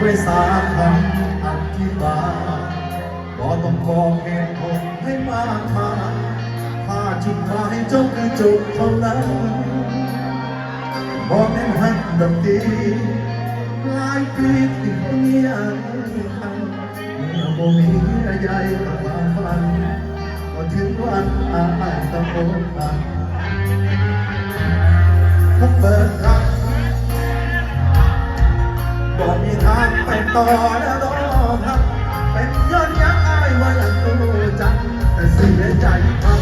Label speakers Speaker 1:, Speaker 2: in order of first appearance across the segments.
Speaker 1: ด้วยสาคำอธิบายก็ต้องบอกเหตุผลให้มากมายถ้าจุดหมายเจ้าคือจุดเท่านั้นบอกแน่นหักแบบดีหลายปีที่เมียทำเมื่อบ่มีใหญ่กับมาฟันก็ถึงวันอายต้องโอนตันถ้าเปิดรับบ ต่อแล้วรอครับ เป็นยอนยักอายว่าอยากรู้จักแต่เสียใจครับ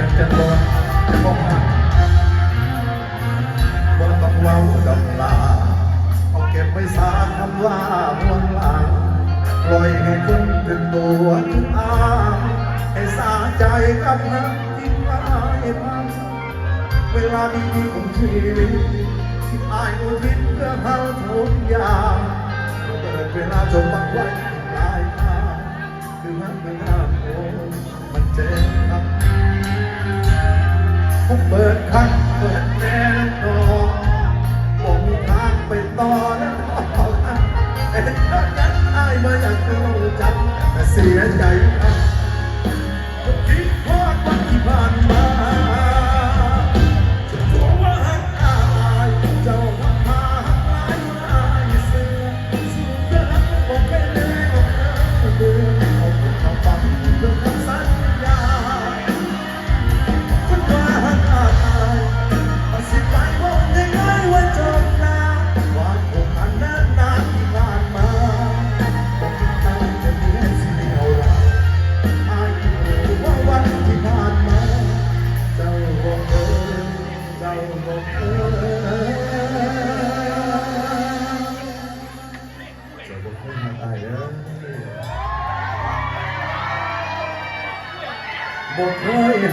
Speaker 1: เปลี่ยนกันจะลงจะบหน้าบ่ต้องเว้าดอกลาเอาเก็บไว้สาคำว่าห่วงลังปล่อยให้คนถึงตัวถึงอาให้สาใจกับน้ำที่ไม่พังเวลาดีๆของชีวิตที่อายอุทิศเพื่อเขาทุกอย่างเกิดเวลาจมบังไว้ ผมเปิดคันเปิดแน่นอนผมมีทางไปต่อแล้วเอาละเอ็นนั้นอายมาอยากรู้จักแต่เสียใจ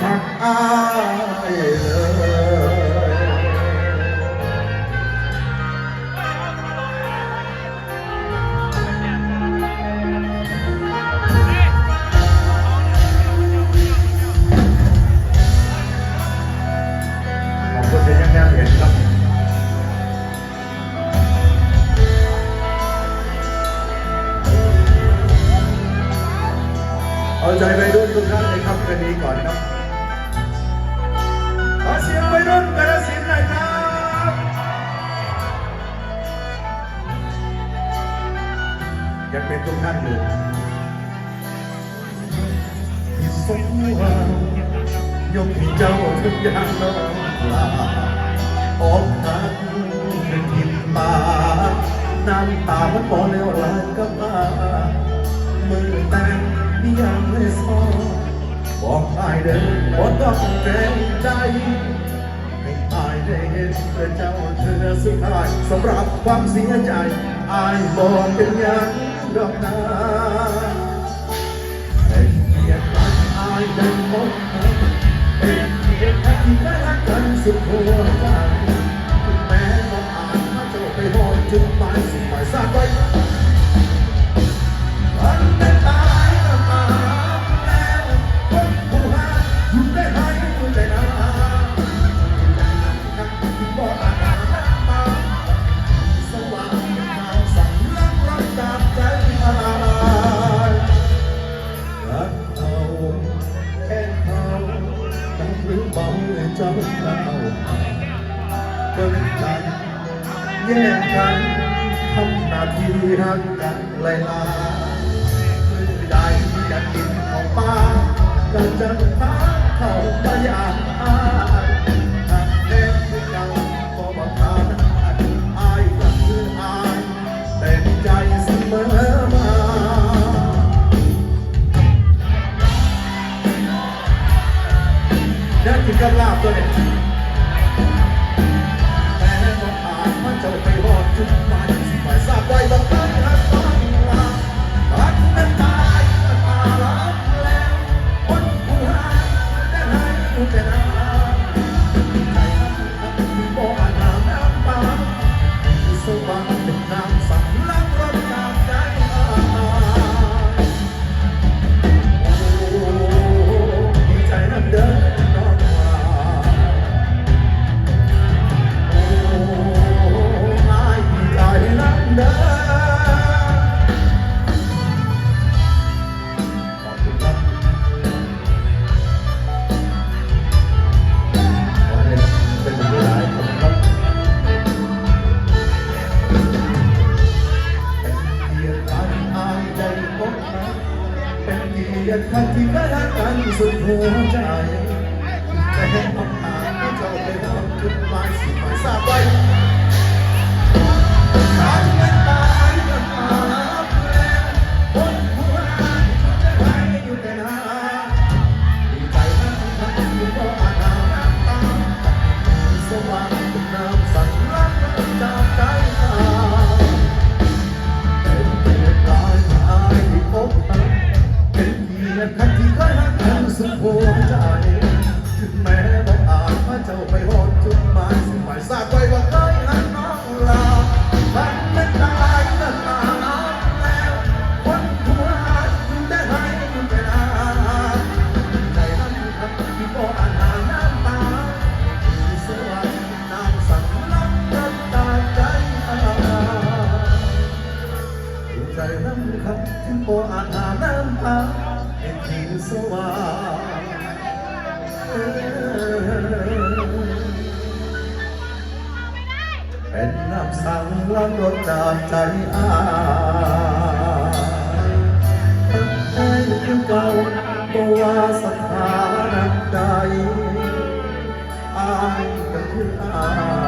Speaker 1: หักอายเลยขอบคุณที่ยังแนบเห็นครับเอาใจไปรุ่นทุกท่านในค่ำคืนนี้ ทุกท่านอยู่ที่สมหวังยกให้เจ้าทุกอย่างน้องลาออกทางเป็นทิมตาน้ำตามันบ่อแล้วลาก็มามือแต่งยังไม่ซอบอกอายเดินบ่ต้องเกรงใจให้อายได้เห็นเพื่อเจ้าเธอสุดท้ายสำหรับความเสียใจอายบอกเป็นย่าง ดอกนาเป็นเกียรติรักอายดังมดเป็นเกียรติที่ได้รักกันสุดหัวใจแม้ต้องอ่านมาจบไปหอดจุดหมาย แยกกันทำนาทีรักกันลายลาคือใดจะกินของป้าก็จะพาเขาไปอ่านอ่านเด็กคือเก่าก็บอกทานอายกคืออายเต็มใจเสมอได้กินกับลาบตัวเนี่ย bye bye เป็นเกียรติขั้นที่ได้รักกันสุดหัวใจแต่เห็นปัญหาที่เจ้าไปทำจุดหมาสิ่งหมาทราบไว้ katika na kansa ko jare เป็นน้ำสั่ล้างรถจามใจอาให้อยู่เก่าบ่ว่าสถานะใดอายก็คืออาย